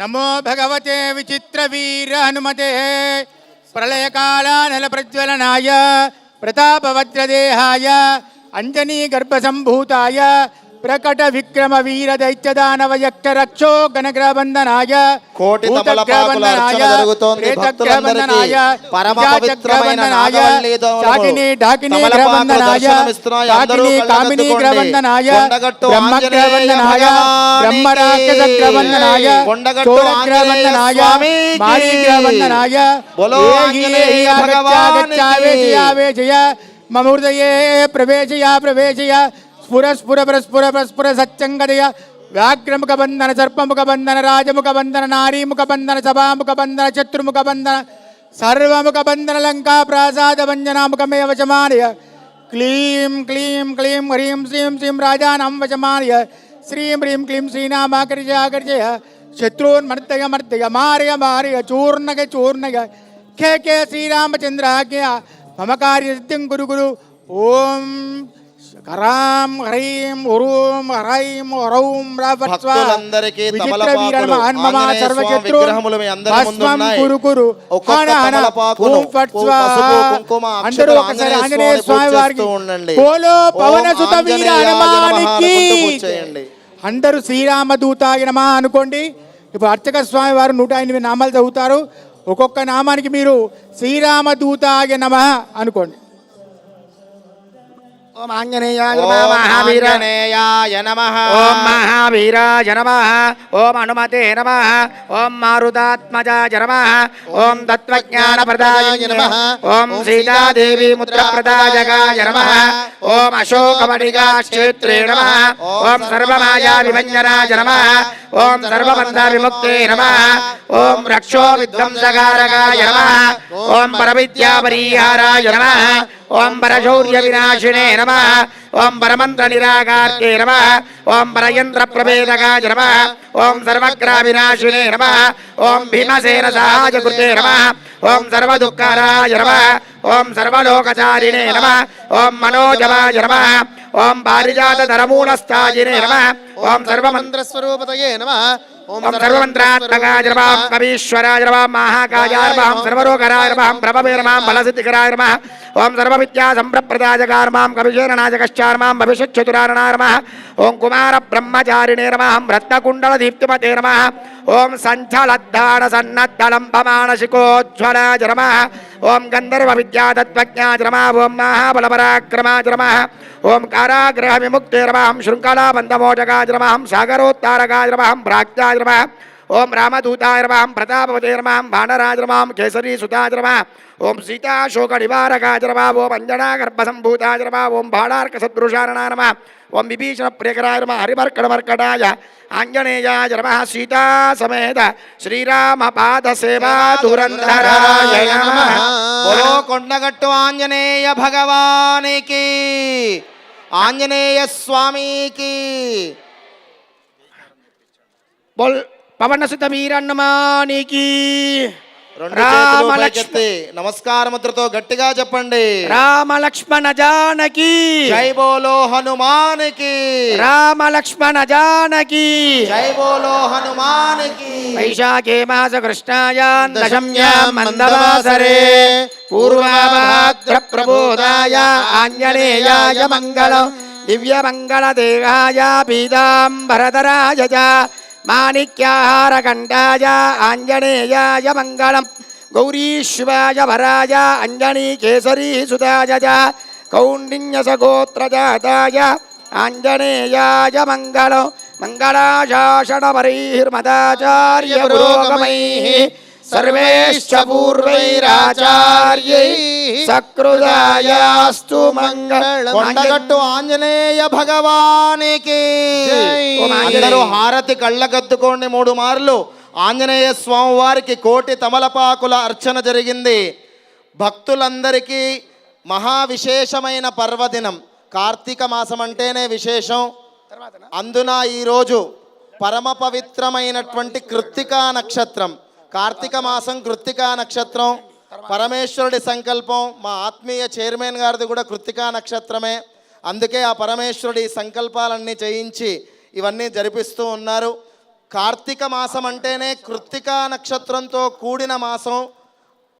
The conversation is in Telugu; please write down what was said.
నమో భగవతే విచిత్ర వీర హనుమతే. ప్రళయకాలానల ప్రజ్వలనాయ ప్రతాపవజ్రదేహాయ అంజనీ గర్భసంభూతాయ ప్రకట విక్రమ వీర దైత్యదానవ యక్ష రక్షో గణగ్రబంధనాయ కోటి ఢాకిని గ్రబంధనాయ కామిని. గ్రబంధనాయ బ్రహ్మ గ్రబంధనాయ. బ్రహ్మ రాక్షస గ్రబంధనాయ గ్రబంధనాయ. మారీ గ్రబంధనాయ మమ హృదయే ప్రవేశయ ప్రవేశయ స్ఫుర స్ఫుర ప్రస్ఫుర ప్రస్ఫుర సత్యంగదయ వ్యాఘ్రముఖ బంధన సర్పముఖ బంధన రాజముఖ బంధన నారీముఖ బంధన సభాముఖ బంధన శత్రుముఖ బంధన సర్వముఖ బంధన లంకా ప్రాసాద వంజనాముఖమే వచమానయ క్లీం క్లీం క్లీం హ్రీం శ్రీం శ్రీం రాజానాం వచమానయ శ్రీం హ్రీం క్లీం శ్రీనామాకర్షయ ఆకర్షయ శత్రూన్మర్దయ మర్దయ మారయ మారయ చూర్ణగ చూర్ణగ ఖే ఖే శ్రీరామచంద్ర ఆజ్ఞ మమ కార్యసిద్ధిం గురు గురు ఓం కరాం హ్రీం ఉరూం హ్రైం హ్రౌం రావత్స్వ భక్తులందరికీ విచిత్ర తమలపాకులు, వీరణ మహన్మమ ఆంజనేయ సర్వశత్రు స్వామి విగ్రహములు మీ అందరి ముందు భస్మం ఉన్నాయి. కురు కురు ఒక్కొక్క హన హన తమలపాకును, ఓం ఫట్ ఓ స్వాహ. పసుపు, కుంకుమ, అందరూ అక్షతలు ఒకసారి ఆంజనేయ ఆంజనేయ స్వామిని స్వామి పూజ వారికి చేస్తూ ఉండండి. కోలో పవన ఓం సుత వీర ఆంజనేయాయ నమః హనుమానికి అనుకుంటూ పూజ చేయండి. అందరూ శ్రీరామదూతాయ నమ అనుకోండి ఇప్పుడు అర్చక స్వామి వారు నూట ఎనిమిది నామాలు చదువుతారు ఒక్కొక్క నామానికి మీరు శ్రీరామదూతాయ నమ అనుకోండి ఓం ఆంజనేయాయ ఓం నమః మహావీర ఆంజనేయాయ నమః ఓం మహావీరాయ నమః ఓం హనుమతే నమః ఓం మారుతాత్మజాయ నమః ఓం తత్వజ్ఞానప్రదాయ నమః ఓం సీతాదేవి ముద్రప్రదాయకాయ నమః ఓం అశోకమణిగాక్షేత్రే నమః ఓం సర్వమాయా విభంజనాయ నమః ఓం సర్వబంధ విముక్తే నమః ఓం రక్షో విధ్వంసకారకాయ నమః ఓం పరవిద్యా పరశౌర్య వినాశినే నమ. ఓం పరమంత్ర నిరాకార్తే నమ. ఓం పరయంత్ర ప్రభేదకాయ నమ. ఓం సర్వగ్రా వినాశినే నమ. ఓం భీమసేన సహాయ కృతే నమ. ఓం సర్వదుఃఖారాయ నమ. ఓం సర్వలోకచారిణే నమ. ఓం మనోజవాయ నమ. ఓం పారిజాత ధరమూలస్థాయినే నమః. ఓం సర్వమంత్ర మంత్రస్వరూపతయే నమః. ఓం సర్వమంత్రాత్మకాయ నమః. కవీశ్వరాయ నమః. మహాకాయాయ నమః. సర్వరోగరాయ నమః. ప్రభవే నమః. బలసిద్ధికరాయ నమః. ఓం సర్వవిద్యా సంప్రప్రదాయకాయ నమః. కవిశేననాజకశ్చాయ నమః. భవిష్యచ్చతురారణాయ నమః. ఓం కుమార బ్రహ్మచారిణే నమః. రత్నకుండల దీప్తిమతే నమః. ఓం సంచలద్దాన సన్నద్ధలంబమానసికోజ్వలాయ నమః. ఓం గంధర్వ విద్యాతత్వజ్ఞాయ నమః. ఓం మహాబలపరాక్రమాయ నమః. ఓం కారాగ్రహ విముక్తే నమః శృంఖలాబంధమోచకాయ నమః సాగరోత్తారకాయ నమః ప్రాజ్ఞాయ నమః ఓం రామదూతాయ నమః ప్రతాపవతే నమః భానరాజ నమః కేసరీ సుతాయ నమః ఓం సీతాశోక నివారకాయ నమః ఓం అంజనా గర్భసంభూతాయ నమః ఓం బాళార్క సదృశారణ నమః ఓం విభీషణ బోలో కొండగట్టు ఆంజనేయ భగవానికి ఆంజనేయ స్వామికి. బోల్ పవన సుత వీరన్నమానికి. నమస్కార ముద్రతో గట్టిగా చెప్పండి. రామ లక్ష్మణ జానకి. జై బోలో హనుమానికి. రామ లక్ష్మణ జానకి. జై బోలో హనుమానికి. వైశాఖే మాస కృష్ణాయాం దశమ్యాం మందవాసరే పూర్వాభాద్ర ప్రబోధాయ ఆంజనేయాయ మంగళం. దివ్యమంగళ దేహాయ పీతాంబరధరాయ చ మాణిక్యాహారఖండాయ ఆంజనేయాయ మంగళం గౌరీశ్వాయ వరాయ అంజనీ కేసరీ సుతాయ కౌండిన్యసగోత్రజాతాయ ఆంజనేయాయ మంగళం మంగళాశాసనపరైర్మదాచార్య పురోగమైः సర్వేశ్చ పూర్వైరాచార్యై సకృదాయాస్తు మంగళం కొండగట్టు ఆంజనేయ భగవానికి. అందరూ హారతి కళ్ళకద్దుకోండి మూడు మార్లు. ఆంజనేయ స్వామి వారికి కోటి తమలపాకుల అర్చన జరిగింది. భక్తులందరికీ మహా విశేషమైన పర్వదినం. కార్తీక మాసం అంటేనే విశేషం అందున ఈరోజు పరమ పవిత్రమైనటువంటి కృత్తికా నక్షత్రం. కార్తీక మాసం కృత్తికా నక్షత్రం పరమేశ్వరుడి సంకల్పం మా ఆత్మీయ చైర్మన్ గారిది కూడా కృత్తికా నక్షత్రమే. అందుకే ఆ పరమేశ్వరుడి సంకల్పాలన్నీ చేయించి ఇవన్నీ జరిపిస్తూ ఉన్నారు. కార్తీక మాసం అంటేనే కృత్తికా నక్షత్రంతో కూడిన మాసం.